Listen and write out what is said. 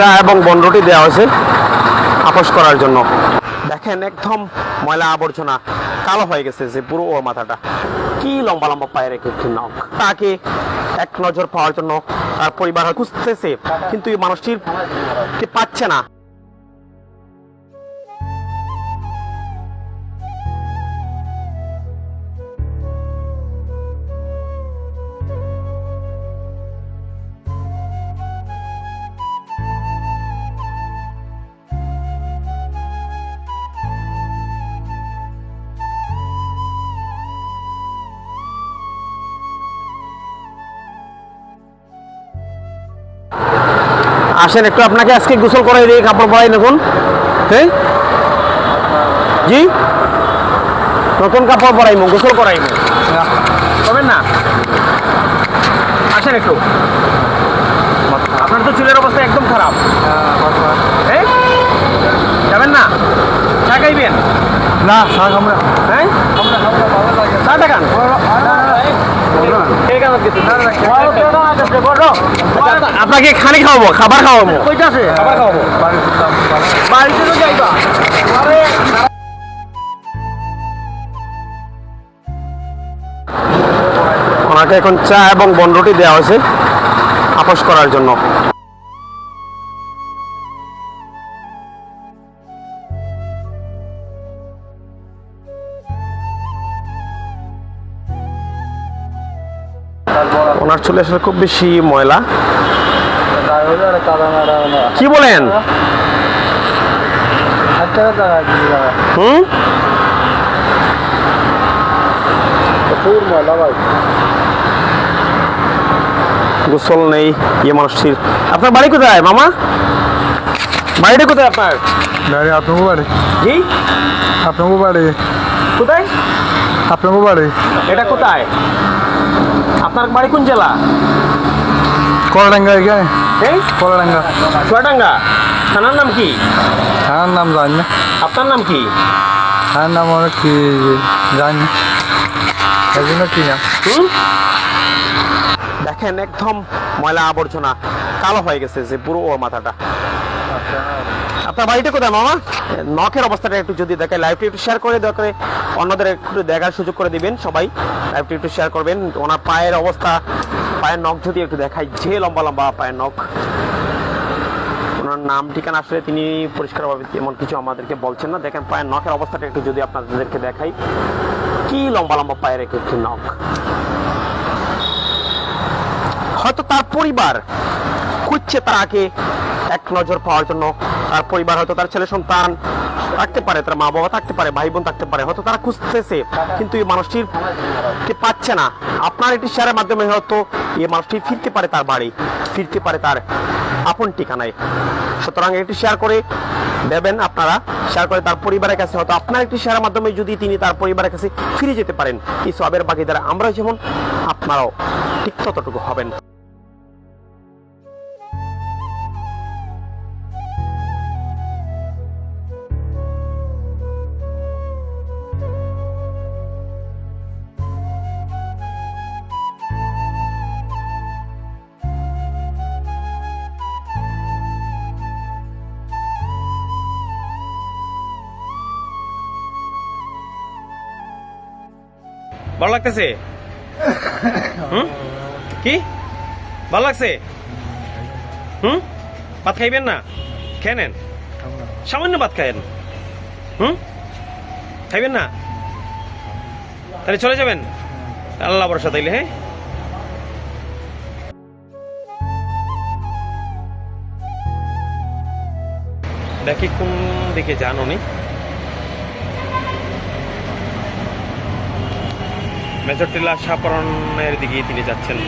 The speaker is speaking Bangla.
চা এবং বন্ডটি দেওয়া হয়েছে আপোষ করার জন্য। দেখেন, একদম ময়লা আবর্জনা, কালো হয়ে গেছে যে পুরো ওর মাথাটা। কি লম্বা লম্বা পায়ের একটি নখ তাকে এক নজর পাওয়ার জন্য তার পরিবার খুঁজতেছে, কিন্তু এই মানুষটির পাচ্ছে না। আসেন একটু আপনাকে আজকে গোসল করাই দিয়ে কাপড় পরাই দেখুন। হ্যাঁ? জি? নতুন কাপড় পরাইমু গোসল করাইমু। করবেন না? আসেন একটু। আপনার তো চুলের অবস্থা একদম খারাপ। হ্যাঁ? যাবেন না? চা খাইবেন? না শাক আমরা হ্যাঁ? চা টাকান আপনাকে খানি খাওয়াবো খাবার খাওয়াবো। কইতাছে? খাবার খাওয়াবো। বাড়িতে তো যাইবা। ওনাকে এখন চা এবং বনরুটি দেওয়া হয়েছে আপোষ করার জন্য। ওনার চুলে আসলে খুব বেশি ময়লা? কি বলেন? হুম? গোসল নেই ইয়ে মানুষটির। আপনার বাড়ি কোথায় মামা? বাড়িটা কোথায় আপনার? গাড়ি আপনাকে বাড়ি? জি? আপনাকে বাড়ি? কোথায়? আপনাকে বাড়ি? এটা কোথায়? আপনার বাড়ি কোন জেলা? কলাডাঙ্গা এখানে এই? কলাডাঙ্গা। চুয়াডাঙ্গা থানার নাম কি? হ্যাঁ নাম জানি না। আপনার নাম কি? হ্যাঁ নাম অনেক কি? জানি এই জন্য কি না হুম? দেখেন একদম ময়লা আবর্জনা কালো হয়ে গেছে যে পুরো ওর মাথাটা। আপনার বাড়িটা কোথায়, মামা? নখের অবস্থাটা একটু যদি দেখে লাইভটি একটু শেয়ার করে দয়া করে, অন্যদের একটু দেখার সুযোগ করে দিবেন সবাই। লাইভটি একটু শেয়ার করবেন। ওনার পায়ের অবস্থা, পায়ের নখ যদি একটু দেখাই, যে লম্বা লম্বা পায়ের নখ। ওনার নাম, ঠিকানা আসলে তিনি পরিষ্কারভাবে এমন কিছু আমাদেরকে বলছেন না। দেখেন, পায়ের নখের অবস্থাটা একটু যদি আপনাদেরকে দেখাই, কি লম্বা লম্বা পায়ের একটি নখ। হয়তো তার পরিবার খুঁজছে তাকে এক নজর পাওয়ার জন্য তার পরিবার হয়তো তার ছেলে সন্তান থাকতে পারে, তার মা বাবা থাকতে পারে ভাই বোন থাকতে পারে, হয়তো তারা খুঁজতেছে, কিন্তু এই মানুষটির পাচ্ছে না। আপনার একটি শেয়ারের মাধ্যমে হয়তো এই মানুষটি ফিরতে পারে তার বাড়ি, ফিরতে পারে তার আপন ঠিকানায়। সুতরাং একটি শেয়ার করে দেবেন আপনারা, শেয়ার করে তার পরিবারের কাছে, হয়তো আপনার একটি শেয়ারের মাধ্যমে যদি তিনি তার পরিবারের কাছে ফিরে যেতে পারেন। এই সবের বাকি দ্বারা আমরা যেমন, আপনারাও ঠিক ততটুকু হবেন। ভালো লাগতেছে? হুম? কি? ভালো লাগছে? হুম? ভাত খাইবেন না? খেয়ে নেন। সামান্য ভাত খায়েন। হুম? খাইবেন না? তাহলে চলে যাবেন? আল্লাহ ভরসা তাইলে হ্যাঁ? দেখি কোন দিকে যান উনি। মেজর টিলা সাপরণের দিকে তিনি যাচ্ছেন।